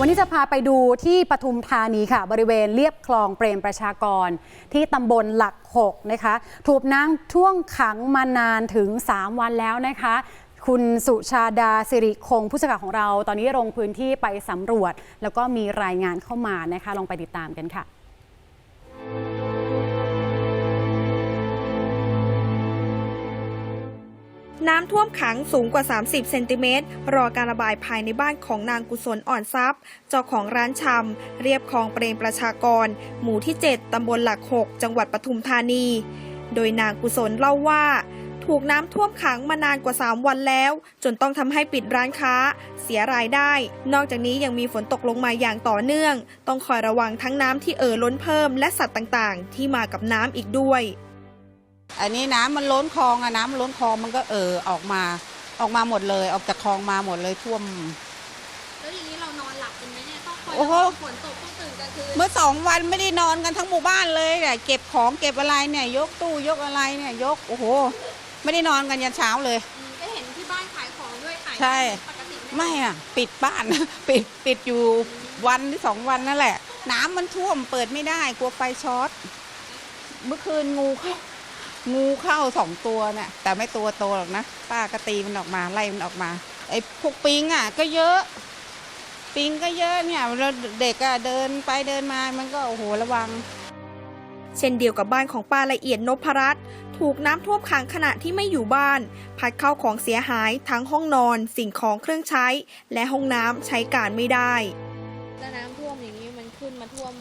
วันนี้จะพาไปดูที่ปทุมธานีค่ะ บริเวณเรียบคลองเปรมประชากร ที่ตำบลหลักหกนะคะถูกน้ำท่วงขังมานานถึง 3 วันแล้วนะคะ คุณสุชาดาสิริคงผู้สื่อข่าวของเรา ตอนนี้ลงพื้นที่ไปสำรวจ แล้วก็มีรายงานเข้ามานะคะ ลองไปติดตามกันค่ะ น้ำท่วมขังสูงกว่า 30 เซนติเมตร รอการระบายภายในบ้านของนางกุศลอ่อนทรัพย์ เจ้าของร้านชำ เรียบคลองเปรมประชากร หมู่ที่ 7 ตำบลหลัก 6 จังหวัดปทุมธานี โดยนางกุศลเล่าว่า ถูกน้ำท่วมขังมานานกว่า 3 วันแล้ว จนต้องทำให้ปิดร้านค้า เสียรายได้ นอกจากนี้ยังมีฝนตกลงมาอย่างต่อเนื่อง ต้องคอยระวังทั้งน้ำที่เอ่อล้นเพิ่มและสัตว์ต่างๆ ที่มากับน้ำอีกด้วย อันนี้น้ำมันล้นคลองอะน้ำมันล้นคลองมันก็เออออกมาออกมาหมดเลย ออกจากคลองมาหมดเลยท่วมแล้วอย่างนี้เรานอนหลับกันไหมเนี่ยต้องคอยโอ้โหระวังฝนตกต้องตื่นกลางคืนเมื่อสองวันไม่ได้นอนกันทั้งหมู่บ้านเลยเนี่ยเก็บของเก็บอะไรเนี่ย ยกตู้ยกอะไรเนี่ย ยกโอ้โห ไม่ได้นอนกันยันเช้าเลยอืมก็เห็นที่บ้านขายของด้วยขายใช่ปกติหไม่อะปิดบ้านปิดปิดอยู่วันที่สองวันนั่นแหละ น้ำมันท่วมเปิดไม่ได้กลัวไฟช็อตเมื่อคืนงูเข้า งูเข้าสองตัวเนี่ยแต่ไม่ตัวโตหรอกนะป้าก็ตีมันออกมาไล่มันออกมาไอ้พวกปิงอะ ก็เยอะ ปิงก็เยอะเนี่ยเราเด็กอะเดินไปเดินมามันก็โอ้โหระวัง เช่นเดียวกับบ้านของป้าละเอียดนพรัตน์ถูกน้ำท่วมขังขณะที่ไม่อยู่บ้าน พัดเข้าของเสียหายทั้งห้องนอน สิ่งของเครื่องใช้ และห้องน้ำใช้การไม่ได้แล้วน้ำท่วมอย่างนี้มันขึ้นมาท่วม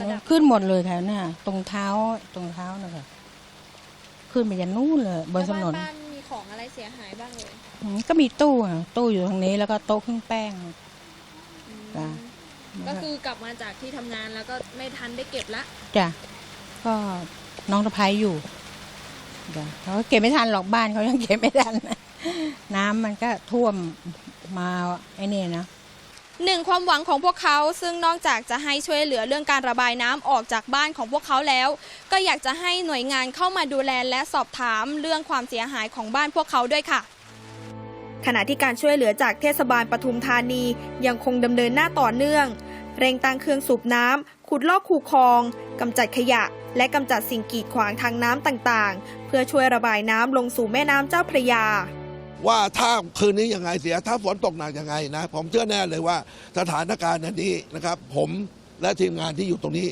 ระดับขึ้นหมดเลยค่ะเนี่ยตรงเท้าตรงเท้านะคะ ขึ้นไปยันนู่นเลยบนถนนแล้วบ้านมีของอะไรเสียหายบ้างเลยอืมก็มีตู้อะตู้อยู่ทางนี้แล้วก็โต๊ะเครื่องแป้งอืมจ้ะก็คือกลับมาจากที่ทำงานแล้วก็ไม่ทันได้เก็บละจ้ะก็น้องตะไคร้อยู่จ้ะเขาก็เก็บไม่ทันหรอกบ้านเขายังเก็บไม่ทันน้ำมันก็ท่วมมาไอ้นี่นะ หนึ่งความหวังของพวกเขาซึ่งนอกจากจะให้ช่วยเหลือเรื่องการระบายน้ำออกจากบ้านของพวกเขาแล้ว ก็อยากจะให้หน่วยงานเข้ามาดูแลและสอบถามเรื่องความเสียหายของบ้านพวกเขาด้วยค่ะ ขณะที่การช่วยเหลือจากเทศบาลปทุมธานียังคงดำเนินหน้าต่อเนื่อง เร่งตั้งเครื่องสูบน้ำขุดลอกคูคลองกำจัดขยะ และกำจัดสิ่งกีดขวางทางน้ำต่างๆ เพื่อช่วยระบายน้ำลงสู่แม่น้ำเจ้าพระยา ว่าถ้าคืนนี้ยังไงเสีย ถ้าฝนตกหนักยังไงนะ ผมเชื่อแน่เลยว่าสถานการณ์อันนี้นะครับ ผมและทีมงานที่อยู่ตรงนี้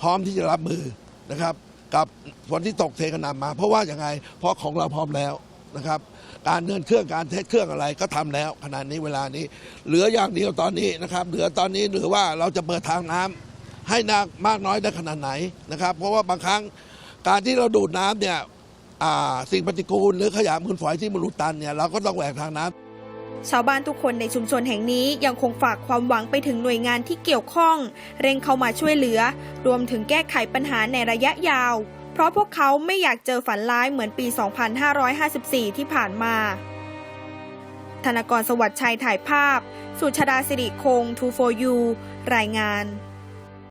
พร้อมที่จะรับมือนะครับ กับฝนที่ตกเทกระหนำมา เพราะว่าอย่างไง เพราะของเราพร้อมแล้วนะครับ การเดินเครื่องการเทสเครื่องอะไรก็ทำแล้วขนาดนี้เวลานี้ เหลืออย่างเดียวตอนนี้นะครับ เหลือตอนนี้หลือว่าเราจะเปิดทางน้ำให้นักมากน้อยได้ขนาดไหนนะครับ เพราะว่าบางครั้งการที่เราดูดน้ำเนี่ย สิ่งปฏิกูลหรือขยะมูลฝอยที่มันอุดตันเนี่ยเราก็ต้องแหวกทางน้ำชาวบ้านทุกคนในชุมชนแห่งนี้ยังคงฝากความหวังไปถึงหน่วยงานที่เกี่ยวข้อง เร่งเข้ามาช่วยเหลือ รวมถึงแก้ไขปัญหาในระยะยาว เพราะพวกเขาไม่อยากเจอฝันร้ายเหมือนปี 2554 ที่ผ่านมา ธนกรสวัสดิ์ชัยถ่ายภาพ สุชาดาสิริคง2 4 u รายงาน